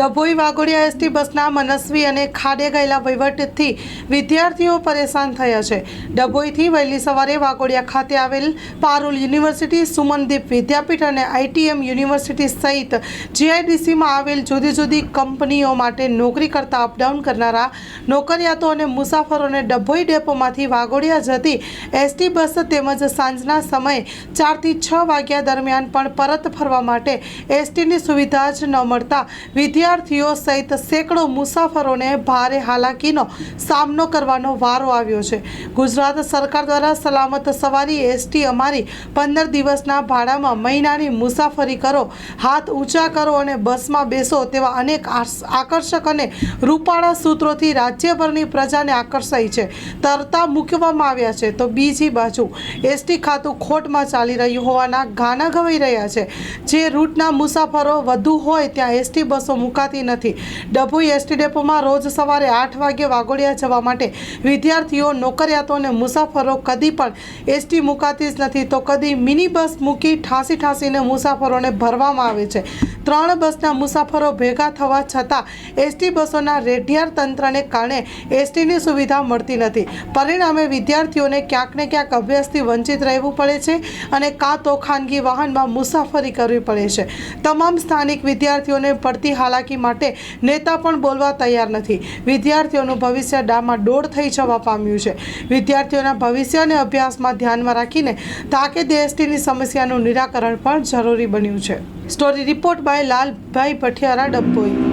Dabhoi Waghodia ST બસના મનસ્વી અને ખાડે ગયેલા વહીવટથી વિદ્યાર્થીઓ પરેશાન થયા છે. ડભોઈથી વહેલી સવારે વાઘોડિયા ખાતે આવેલ પારુલ યુનિવર્સિટી, સુમનદીપ વિદ્યાપીઠ અને આઈટીએમ યુનિવર્સિટી સહિત જીઆઈડીસીમાં આવેલ જુદી જુદી કંપનીઓ માટે નોકરી કરતા અપડાઉન કરનારા નોકરિયાતો અને મુસાફરોને ડભોઈ ડેપોમાંથી વાઘોડિયા જતી એસટી બસ તેમજ સાંજના સમયે ચારથી છ વાગ્યા દરમિયાન પણ પરત ફરવા માટે એસટીની સુવિધા જ ન મળતા વિદ્યાર્થીઓ સહિત સેંકડો મુસાફરોને ભારે હાલાકીનો સામનો કરવાનો વારો આવ્યો છે. ગુજરાત સરકાર દ્વારા સલામત સવારી એસટી અમારી પંદર દિવસના ભાડામાં મહિનાની મુસાફરી કરો, હાથ ઊંચા કરો અને બસમાં બેસો તેવા અનેક આકર્ષક અને રૂપાળા સૂત્રોથી રાજ્યભરની પ્રજાને આકર્ષાઈ છે. તરતા મૂકવામાં આવ્યા છે. તો બીજી બાજુ, એસટી ખાતું ખોટમાં ચાલી રહ્યું હોવાના ગાના ગવાઈ રહ્યા છે. જે રૂટના મુસાફરો વધુ હોય ત્યાં એસટી બસો મુકાતી નથી. ડભોઈ એસટી ડેપોમાં રોજ સવારે આઠ વાગે વાઘોડિયા જવા માટે વિદ્યાર્થીઓ નોકરિયાતો અને મુસાફરો કદી પણ એસટી મુકાતી જ નથી. તો કદી મિની બસ મૂકી ઠાંસી ઠાંસીને મુસાફરોને ભરવામાં આવે છે. ત્રણ બસના મુસાફરો ભેગા થવા છતાં એસટી બસોના રેઢિયાર તંત્રને કારણે એસટીની સુવિધા મળતી નથી. પરિણામે વિદ્યાર્થીઓને ક્યાંક ને ક્યાંક અભ્યાસથી વંચિત રહેવું પડે છે અને કાં તો ખાનગી વાહનમાં મુસાફરી કરવી પડે છે. તમામ સ્થાનિક વિદ્યાર્થીઓને પડતી હાલાકી માટે નેતા પણ બોલવા તૈયાર નથી. વિદ્યાર્થીઓનું ભવિષ્ય ડામાં ડોળ થઈ જવા પામ્યું છે. વિદ્યાર્થીઓના ભવિષ્ય અને અભ્યાસમાં ધ્યાનમાં રાખીને તાકે એસટીની સમસ્યાનું નિરાકરણ પણ જરૂરી બન્યું છે. Story report by Lalbhai Bhathiyara Dabhoi.